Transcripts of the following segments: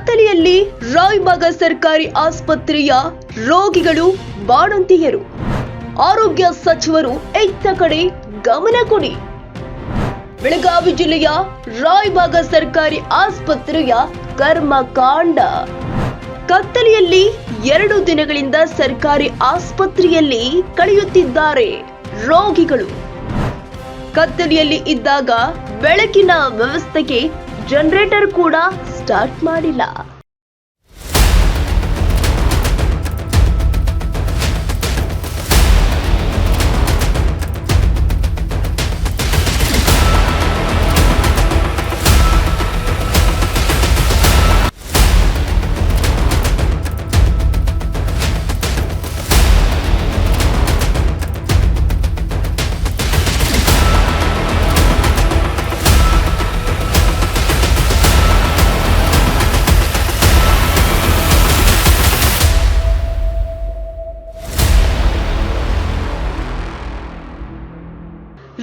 ಕತ್ತಲೆಯಲ್ಲಿ ರಾಯಬಾಗ ಸರ್ಕಾರಿ ಆಸ್ಪತ್ರೆಯ ರೋಗಿಗಳು, ಬಾಣಂತಿಯರು. ಆರೋಗ್ಯ ಸಚಿವರು ಎತ್ತ ಕಡೆ ಗಮನ ಕೊಡಿ. ಬೆಳಗಾವಿ ಜಿಲ್ಲೆಯ ರಾಯಬಾಗ ಸರ್ಕಾರಿ ಆಸ್ಪತ್ರೆಯ ಕರ್ಮಕಾಂಡ ಕತ್ತಲೆಯಲ್ಲಿ ಎರಡು ದಿನಗಳಿಂದ ಸರ್ಕಾರಿ ಆಸ್ಪತ್ರೆಯಲ್ಲಿ ಕಳೆಯುತ್ತಿದ್ದಾರೆ ರೋಗಿಗಳು. ಕತ್ತಲೆಯಲ್ಲಿ ಇದ್ದಾಗ ಬೆಳಕಿನ ವ್ಯವಸ್ಥೆಗೆ ಜನರೇಟರ್ ಕೂಡ ಸ್ಟಾರ್ಟ್ ಮಾಡಿಲ್ಲ.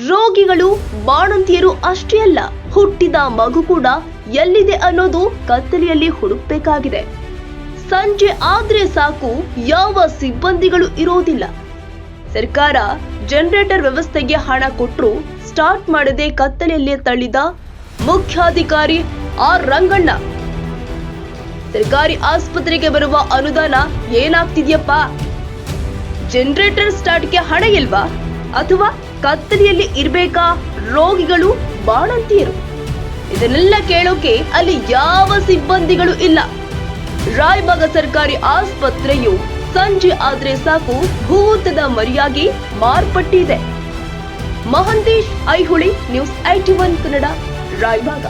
ರೋಗಿಗಳು ಬಾಣಂತಿಯರು ಅಷ್ಟೇ ಅಲ್ಲ, ಹುಟ್ಟಿದ ಮಗು ಕೂಡ ಎಲ್ಲಿದೆ ಅನ್ನೋದು ಕತ್ತಲೆಯಲ್ಲಿ ಹುಡುಕ್ಬೇಕಾಗಿದೆ. ಸಂಜೆ ಆದ್ರೆ ಸಾಕು, ಯಾವ ಸಿಬ್ಬಂದಿಗಳು ಇರೋದಿಲ್ಲ. ಸರ್ಕಾರ ಜನರೇಟರ್ ವ್ಯವಸ್ಥೆಗೆ ಹಣ ಕೊಟ್ಟರು ಸ್ಟಾರ್ಟ್ ಮಾಡದೆ ಕತ್ತಲೆಯಲ್ಲಿ ತಳ್ಳಿದ ಮುಖ್ಯಾಧಿಕಾರಿ ಆರ್ ರಂಗಣ್ಣ. ಸರ್ಕಾರಿ ಆಸ್ಪತ್ರೆಗೆ ಬರುವ ಅನುದಾನ ಏನಾಗ್ತಿದ್ಯಪ್ಪ? ಜನರೇಟರ್ ಸ್ಟಾರ್ಟ್ಗೆ ಹಣ ಇಲ್ವಾ? ಅಥವಾ ಕತ್ತಲೆಯಲ್ಲಿ ಇರ್ಬೇಕಾ ರೋಗಿಗಳು ಬಾಣಂತಿಯರು? ಇದನ್ನೆಲ್ಲ ಕೇಳೋಕೆ ಅಲ್ಲಿ ಯಾವ ಸಿಬ್ಬಂದಿಗಳು ಇಲ್ಲ. ರಾಯಬಾಗ ಸರ್ಕಾರಿ ಆಸ್ಪತ್ರೆಯು ಸಂಜೆ ಆದ್ರೆ ಸಾಕು ಭೂತದ ಮರಿಯಾಗಿ ಮಾರ್ಪಟ್ಟಿದೆ. Mahantesh Aihuli news IT one Kannada, Raybag.